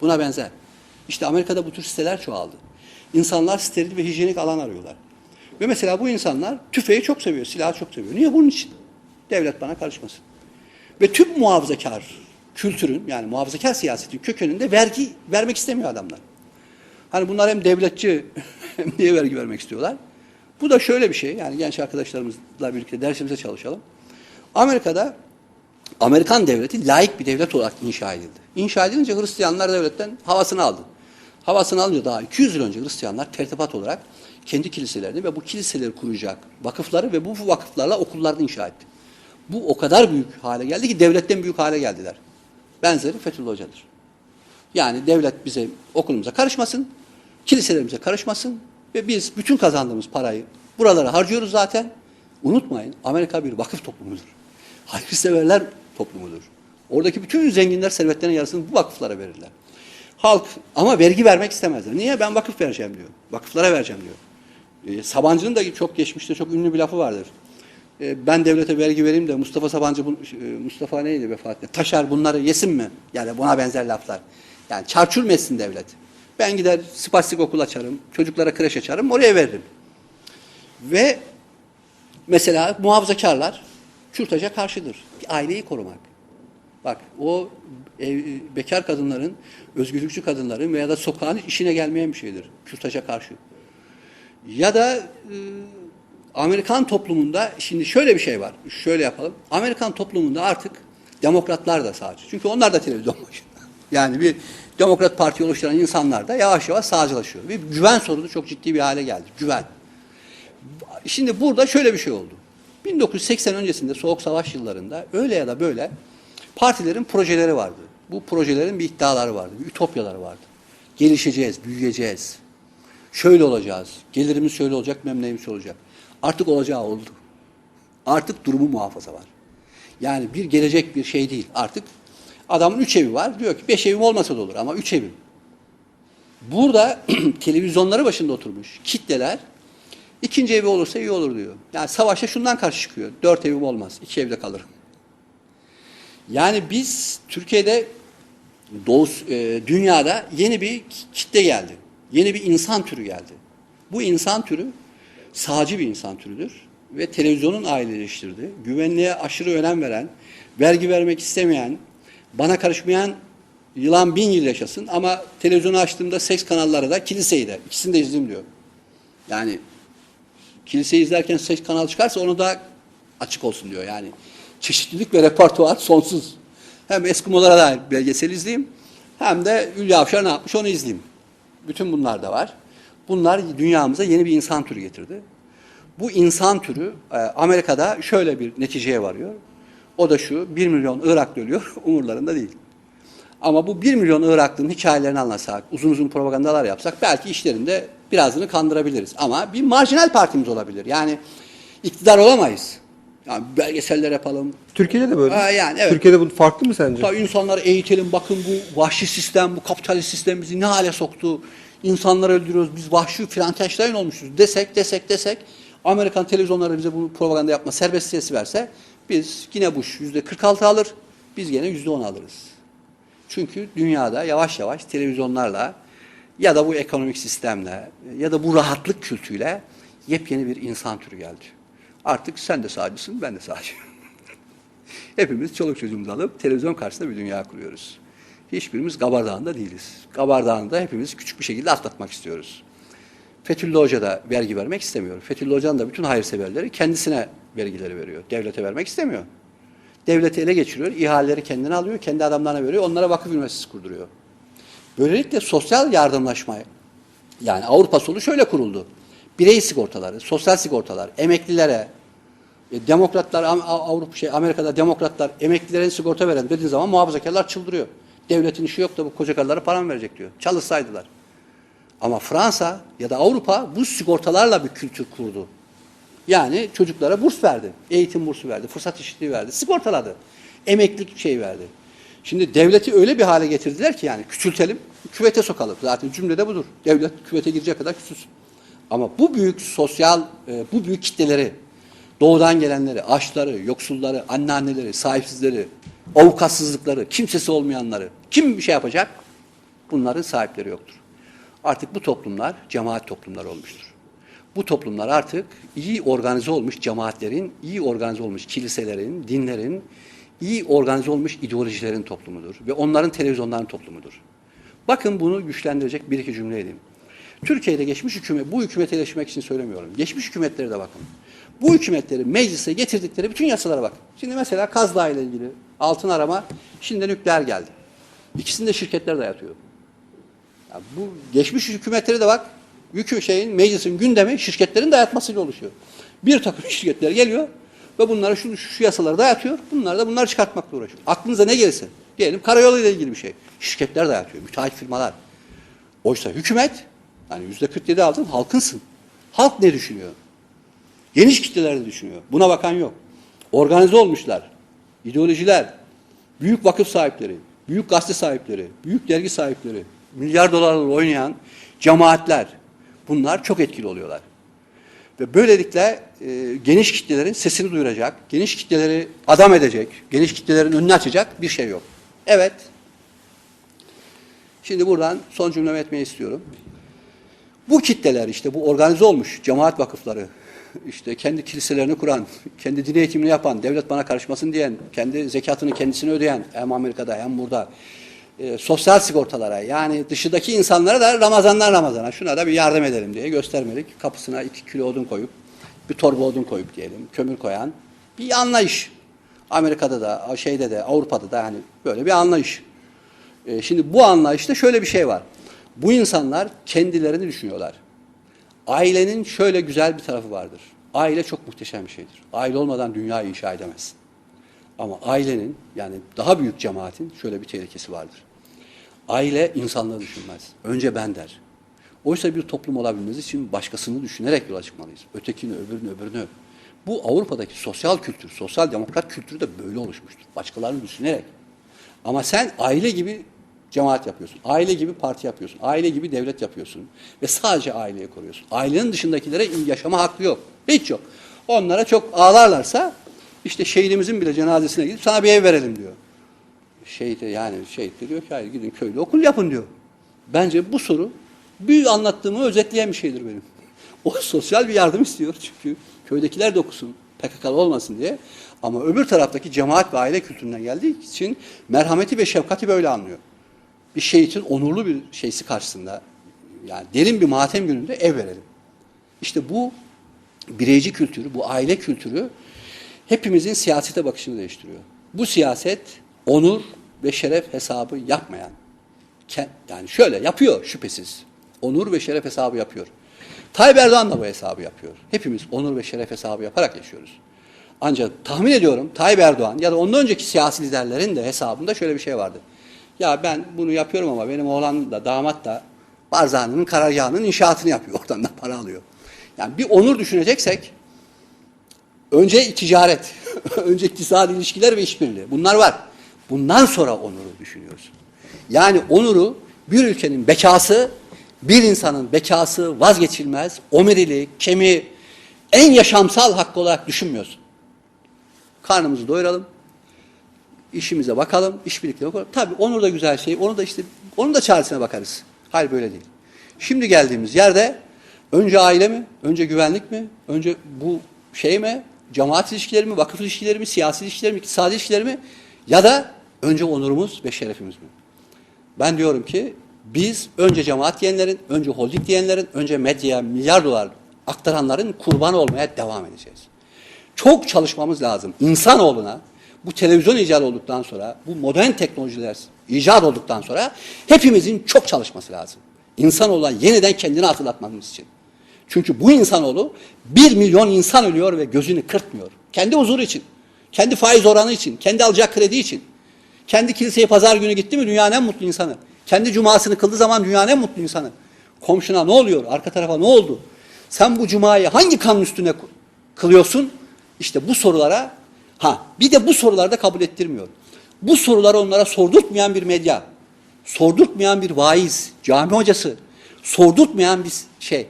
Buna benzer. İşte Amerika'da bu tür siteler çoğaldı. İnsanlar steril ve hijyenik alan arıyorlar. Ve mesela bu insanlar tüfeği çok seviyor, silahı çok seviyor. Niye? Bunun için. Devlet bana karışmasın. Ve tüm muhafazakar kültürün yani muhafazakar siyasetin kökeninde vergi vermek istemiyor adamlar. Hani bunlar hem devletçi hem niye vergi vermek istiyorlar? Bu da şöyle bir şey. Yani genç arkadaşlarımızla birlikte dersimize çalışalım. Amerika'da Amerikan devleti laik bir devlet olarak inşa edildi. İnşa edilince Hristiyanlar devletten havasını aldı. Havasını alınca daha 200 yıl önce Hristiyanlar tertibat olarak kendi kiliselerini ve bu kiliseleri kuracak vakıfları ve bu vakıflarla okullarını inşa etti. Bu o kadar büyük hale geldi ki devletten büyük hale geldiler. Benzeri Fethullah Hoca'dır. Yani devlet bize okulumuza karışmasın, kiliselerimize karışmasın ve biz bütün kazandığımız parayı buralara harcıyoruz zaten. Unutmayın Amerika bir vakıf toplumudur. Hayırseverler toplumudur. Oradaki bütün zenginler servetlerinin yarısını bu vakıflara verirler. Halk ama vergi vermek istemezler. Niye? Ben vakıf vereceğim diyor. Vakıflara vereceğim diyor. Ee, Sabancı'nın da çok geçmişte çok ünlü bir lafı vardır. Ee, ben devlete vergi vereyim de Mustafa Sabancı, e, Mustafa neydi vefat etti? Taşar bunları yesin mi? Yani buna benzer laflar. Yani çarçur mu etsin devlet? Ben gider spastik okul açarım, çocuklara kreş açarım, oraya veririm. Ve mesela muhafazakarlar kürtaja karşıdır. Bir aileyi korumak. Bak o ev, bekar kadınların, özgürlükçü kadınların veya da sokağın işine gelmeyen bir şeydir. Kürtaja karşı. Ya da e, Amerikan toplumunda şimdi şöyle bir şey var. Şöyle yapalım. Amerikan toplumunda artık demokratlar da sağcı. Çünkü onlar da televizyon başında. Yani bir Demokrat Parti oluşturan insanlar da yavaş yavaş sağcılaşıyor. Ve güven sorunu çok ciddi bir hale geldi. Güven. Şimdi burada şöyle bir şey oldu. 1980 öncesinde Soğuk Savaş yıllarında öyle ya da böyle partilerin projeleri vardı. Bu projelerin bir iddiaları vardı, bir ütopyaları vardı. Gelişeceğiz, büyüyeceğiz. Şöyle olacağız, gelirimiz şöyle olacak, memnuniyetimiz olacak. Artık olacağı oldu. Artık durumu muhafaza var. Yani bir gelecek bir şey değil. Artık adamın üç evi var. Diyor ki beş evim olmasa da olur ama üç evim. Burada televizyonları başında oturmuş kitleler ikinci evi olursa iyi olur diyor. Yani savaşa şundan karşı çıkıyor. Dört evim olmaz. iki evde kalırım. Yani biz Türkiye'de Doğu, e, dünyada yeni bir kitle geldi. Yeni bir insan türü geldi. Bu insan türü sağcı bir insan türüdür ve televizyonun aileleştirdi. Güvenliğe aşırı önem veren, vergi vermek istemeyen, bana karışmayan yılan bin yıl yaşasın ama televizyonu açtığımda seks kanalları da kiliseyi de ikisini de izleyeyim diyor. Yani kiliseyi izlerken seks kanalı çıkarsa onu da açık olsun diyor. Yani çeşitlilik ve repertuar sonsuz. Hem Eskimolara dair belgesel izleyeyim hem de Hülya Avşar ne yapmış onu izleyeyim. Bütün bunlar da var. Bunlar dünyamıza yeni bir insan türü getirdi. Bu insan türü e, Amerika'da şöyle bir neticeye varıyor. O da şu, 1 milyon Iraklı ölüyor, umurlarında değil. Ama bu 1 milyon Iraklı'nın hikayelerini anlatsak, uzun uzun propagandalar yapsak belki işlerinde birazını kandırabiliriz. Ama bir marjinal partimiz olabilir. Yani iktidar olamayız. Yani belgeseller yapalım. Türkiye'de de böyle. Ha, yani evet. Türkiye'de bu farklı mı sence? Tabii insanları eğitelim. Bakın bu vahşi sistem, bu kapitalist sistem bizi ne hale soktu. İnsanları öldürüyoruz. Biz vahşi Frankenstein olmuşuz desek, desek, desek. Amerikan televizyonları bize bu propaganda yapma serbestiyesi verse biz yine Bush yüzde 46 alır. Biz gene yüzde 10 alırız. Çünkü dünyada yavaş yavaş televizyonlarla ya da bu ekonomik sistemle ya da bu rahatlık kültüyle yepyeni bir insan türü geldi. Artık sen de sağcısın, ben de sağcıyım. Hepimiz çoluk çocuğumuzu alıp televizyon karşısında bir dünya kuruyoruz. Hiçbirimiz Gabardağ'ında değiliz. Gabardağ'ında hepimiz küçük bir şekilde atlatmak istiyoruz. Fethullah Hoca da vergi vermek istemiyor. Fethullah Hoca'nın da bütün hayırseverleri kendisine vergileri veriyor. Devlete vermek istemiyor. Devleti ele geçiriyor, ihaleleri kendine alıyor, kendi adamlarına veriyor, onlara vakıf üniversitesi kurduruyor. Böylelikle sosyal yardımlaşma, yani Avrupa solu şöyle kuruldu. Birey sigortaları, sosyal sigortalar, emeklilere, e, demokratlar Avrupa şey Amerika'da demokratlar emeklilerin sigorta veren dediği zaman muhafazakarlar çıldırıyor. Devletin işi yok da bu koca karılara para mı verecek diyor. Çalışsaydılar. Ama Fransa ya da Avrupa bu sigortalarla bir kültür kurdu. Yani çocuklara burs verdi. Eğitim bursu verdi. Fırsat eşitliği verdi. Sigortaladı. Emeklilik şey verdi. Şimdi devleti öyle bir hale getirdiler ki yani küçültelim, küvete sokalım. Zaten cümlede budur. Devlet küvete girecek kadar küçülsün. Ama bu büyük sosyal, e, bu büyük kitleleri, doğudan gelenleri, açları, yoksulları, anneanneleri, sahipsizleri, avukatsızlıkları, kimsesi olmayanları kim bir şey yapacak? Bunların sahipleri yoktur. Artık bu toplumlar cemaat toplumları olmuştur. Bu toplumlar artık iyi organize olmuş cemaatlerin, iyi organize olmuş kiliselerin, dinlerin, iyi organize olmuş ideolojilerin toplumudur. Ve onların televizyonların toplumudur. Bakın bunu güçlendirecek bir iki cümle edeyim. Türkiye'de geçmiş hükümet, bu hükümeti eleştirmek için söylemiyorum. Geçmiş hükümetlere de bakın. Bu hükümetleri meclise getirdikleri bütün yasalara bak. Şimdi mesela Kaz Dağı ile ilgili altın arama, şimdi nükleer geldi. İkisini de şirketler dayatıyor. Ya bu geçmiş hükümetleri de bak. Yükü şeyin, meclisin gündemi şirketlerin dayatmasıyla oluşuyor. Bir takım şirketler geliyor ve bunlara şu, şu, yasaları dayatıyor. Bunlar da bunları çıkartmakla uğraşıyor. Aklınıza ne gelirse. Diyelim karayolu ilgili bir şey. Şirketler dayatıyor. Müteahhit firmalar. Oysa hükümet, yani yüzde 47 aldın halkınsın. Halk ne düşünüyor? Geniş kitleler de düşünüyor. Buna bakan yok. Organize olmuşlar. İdeolojiler, büyük vakıf sahipleri, büyük gazete sahipleri, büyük dergi sahipleri, milyar dolarlarla oynayan cemaatler. Bunlar çok etkili oluyorlar. Ve böylelikle e, geniş kitlelerin sesini duyuracak, geniş kitleleri adam edecek, geniş kitlelerin önünü açacak bir şey yok. Evet. Şimdi buradan son cümlemi etmeyi istiyorum. Bu kitleler işte bu organize olmuş cemaat vakıfları, işte kendi kiliselerini kuran, kendi din eğitimini yapan, devlet bana karışmasın diyen, kendi zekatını kendisine ödeyen hem Amerika'da hem burada e, sosyal sigortalara yani dışındaki insanlara da Ramazanlar Ramazana şuna da bir yardım edelim diye göstermelik. Kapısına iki kilo odun koyup bir torba odun koyup diyelim kömür koyan bir anlayış. Amerika'da da şeyde de Avrupa'da da hani böyle bir anlayış. E, şimdi bu anlayışta şöyle bir şey var. Bu insanlar kendilerini düşünüyorlar. Ailenin şöyle güzel bir tarafı vardır. Aile çok muhteşem bir şeydir. Aile olmadan dünyayı inşa edemezsin. Ama ailenin yani daha büyük cemaatin şöyle bir tehlikesi vardır. Aile insanlığı düşünmez. Önce ben der. Oysa bir toplum olabilmemiz için başkasını düşünerek yola çıkmalıyız. Ötekini, öbürünü, öbürünü. Bu Avrupa'daki sosyal kültür, sosyal demokrat kültürü de böyle oluşmuştur. Başkalarını düşünerek. Ama sen aile gibi cemaat yapıyorsun. Aile gibi parti yapıyorsun. Aile gibi devlet yapıyorsun. Ve sadece aileyi koruyorsun. Ailenin dışındakilere yaşama hakkı yok. Hiç yok. Onlara çok ağlarlarsa işte şehidimizin bile cenazesine gidip sana bir ev verelim diyor. Şehit yani şehit diyor ki hayır gidin köyde okul yapın diyor. Bence bu soru büyük anlattığımı özetleyen bir şeydir benim. O sosyal bir yardım istiyor çünkü köydekiler de okusun, PKK'lı olmasın diye. Ama öbür taraftaki cemaat ve aile kültüründen geldiği için merhameti ve şefkati böyle anlıyor. Bir şehitin onurlu bir şeysi karşısında yani derin bir matem gününde ev verelim. İşte bu bireyci kültürü, bu aile kültürü hepimizin siyasete bakışını değiştiriyor. Bu siyaset onur ve şeref hesabı yapmayan, yani şöyle yapıyor şüphesiz. Onur ve şeref hesabı yapıyor. Tayyip Erdoğan da bu hesabı yapıyor. Hepimiz onur ve şeref hesabı yaparak yaşıyoruz. Ancak tahmin ediyorum Tayyip Erdoğan ya da ondan önceki siyasi liderlerin de hesabında şöyle bir şey vardı. Ya ben bunu yapıyorum ama benim oğlan da damat da Barzani'nin karargahının inşaatını yapıyor. Oradan da para alıyor. Yani bir onur düşüneceksek önce ticaret, önce iktisadi ilişkiler ve işbirliği. Bunlar var. Bundan sonra onuru düşünüyoruz. Yani onuru bir ülkenin bekası, bir insanın bekası vazgeçilmez, omuriliği, kemiği en yaşamsal hakkı olarak düşünmüyorsun. Karnımızı doyuralım, işimize bakalım, işbirlikle bakalım. Tabii onur da güzel şey, onu da işte, onun da çaresine bakarız. Hayır böyle değil. Şimdi geldiğimiz yerde önce aile mi, önce güvenlik mi, önce bu şey mi, cemaat ilişkileri mi, vakıf ilişkileri mi, siyasi ilişkileri mi, iktisadi ilişkileri mi ya da önce onurumuz ve şerefimiz mi? Ben diyorum ki biz önce cemaat diyenlerin, önce holding diyenlerin, önce medyaya milyar dolar aktaranların kurban olmaya devam edeceğiz. Çok çalışmamız lazım. İnsanoğluna bu televizyon icat olduktan sonra, bu modern teknolojiler icat olduktan sonra hepimizin çok çalışması lazım. İnsanoğlu yeniden kendini hatırlatmamız için. Çünkü bu insanoğlu bir milyon insan ölüyor ve gözünü kırpmıyor. Kendi huzuru için, kendi faiz oranı için, kendi alacak kredi için. Kendi kiliseye pazar günü gitti mi dünyanın en mutlu insanı. Kendi cumasını kıldığı zaman dünyanın en mutlu insanı. Komşuna ne oluyor? Arka tarafa ne oldu? Sen bu cumayı hangi kanun üstüne kılıyorsun? İşte bu sorulara ha bir de bu sorularda kabul ettirmiyor. Bu soruları onlara sordurtmayan bir medya, sordurtmayan bir vaiz, cami hocası, sordurtmayan bir şey,